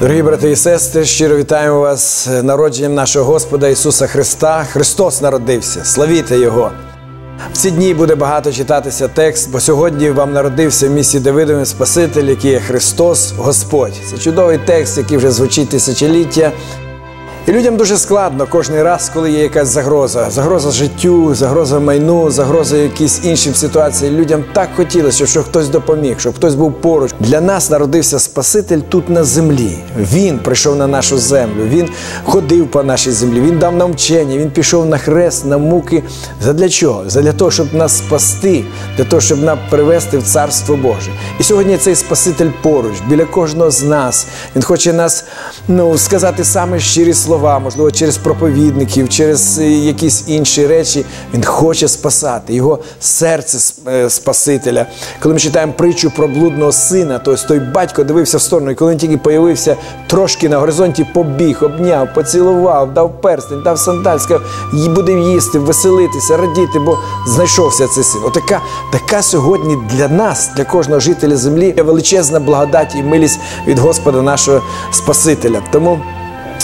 Дорогі брати і сестри, щиро вітаємо вас народженням нашого Господа Ісуса Христа. Христос народився, славіте Його. В ці дні буде багато читатися текст, бо сьогодні вам народився в місті Давидові Спаситель, який є Христос Господь. Це чудовий текст, який вже звучить тисячоліття. І людям дуже складно кожен раз, коли є якась загроза. Загроза життю, загроза майну, загроза якісь іншим ситуаціям. Людям так хотілося, щоб хтось допоміг, щоб хтось був поруч. Для нас народився Спаситель тут на землі. Він прийшов на нашу землю, він ходив по нашій землі, він дав нам вчення, він пішов на хрест, на муки. Задля чого? Задля того, щоб нас спасти, для того, щоб нас привести в Царство Боже. І сьогодні цей Спаситель поруч, біля кожного з нас. Він хоче нас ну, сказати саме щирі слова можливо, через проповідників, через е, якісь інші речі. Він хоче спасати його серце е, Спасителя. Коли ми читаємо притчу про блудного сина, то той батько дивився в сторону, і коли він тільки появився трошки на горизонті, побіг, обняв, поцілував, дав перстень, дав сандаль, сказав, «Ї- будемо їсти, веселитися, радіти, бо знайшовся цей син. Отака така сьогодні для нас, для кожного жителя землі, величезна благодать і милість від Господа нашого Спасителя. Тому.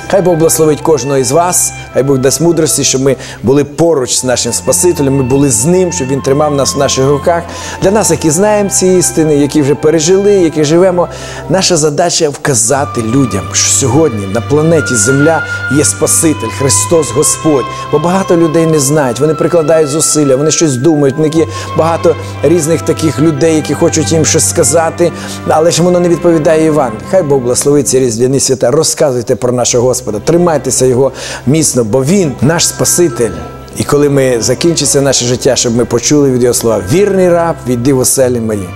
Хай Бог благословить кожного із вас, хай Бог дасть мудрості, щоб ми були поруч з нашим Спасителем, ми були з ним, щоб він тримав нас в наших руках. Для нас, які знаємо ці істини, які вже пережили, які живемо, наша задача вказати людям, що сьогодні на планеті Земля є Спаситель, Христос Господь. Бо багато людей не знають, вони прикладають зусилля, вони щось думають. Є багато різних таких людей, які хочуть їм щось сказати, але ж воно не відповідає Євангелію. Хай Бог благословить ці різдвяні свята. Розказуйте про нашого Господа, тримайтеся його міцно, бо Він наш Спаситель. І коли ми закінчиться наше життя, щоб ми почули від його слова, вірний раб, відди в оселі мої.